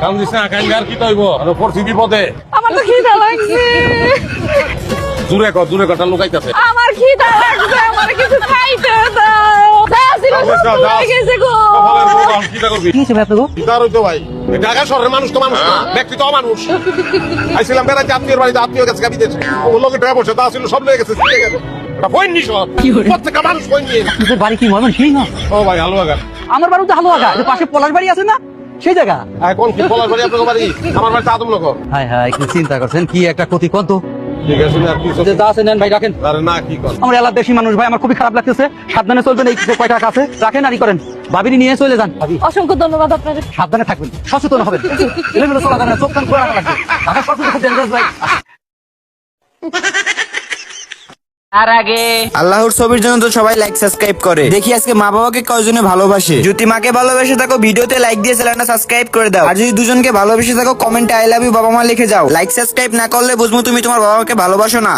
কারণ দিস না কাইলে আর কি তৈব? পড়ছি বিপদে। আমার তো খিদা লাগছে। দূরে কর দূরে লুকাইতেছে আমার খিদা লাগছে আমার কিছু খাইতে দাও। গো। আত্মীয় বাড়িতে আত্মীয় গেছে গাবিতেছে ও লোকে টাকা পয়সা তা ছিল সব লয়ে গেছে হালুয়া আমার বাড়ি তো হালুয়াগা এর পাশে পলাশ বাড়ি আছে না? সেই জায়গা? এখন কি বলার বাড়ি আপনার বাড়ি? আমার বাড়িতে আদম লোক। হাই হাই কি চিন্তা করছেন কি একটা ক্ষতি কত ঠিক আছে না কি যে যা আছে নেন ভাই রাখেন। আরে না কি কর? আমার এলাকার দেশি মানুষ ভাই আমার খুবই খারাপ লাগতেছে। সাবধানে চলবেন এই কয় টাকা আছে রাখেন আর করেন। ভাবিনি নিয়ে চলে যান। ভাবি অসংখ্য ধন্যবাদ আপনাদের। সাবধানে থাকবেন সচেতন হবেন। এলোমেলো চলা যাবে না চোখ কান খোলা রাখা ঢাকা শহর কিন্তু ভাই। তার আগে আল্লাহর ছবির জন্য তো সবাই লাইক সাবস্ক্রাইব করে। দেখি আজকে মা বাবাকে কয়জনে ভালোবাসে। যদি মাকে ভালোবেসে থাকো, ভিডিওতে লাইক দিয়ে চ্যানেলটা সাবস্ক্রাইব করে দাও। আর যদি দুজনকে ভালোবেসে থাকো কমেন্টে আই লাভ ইউ বাবা মা লিখে যাও। লাইক সাবস্ক্রাইব না করলে বুঝব তুমি তোমার বাবাকে ভালোবাসো না।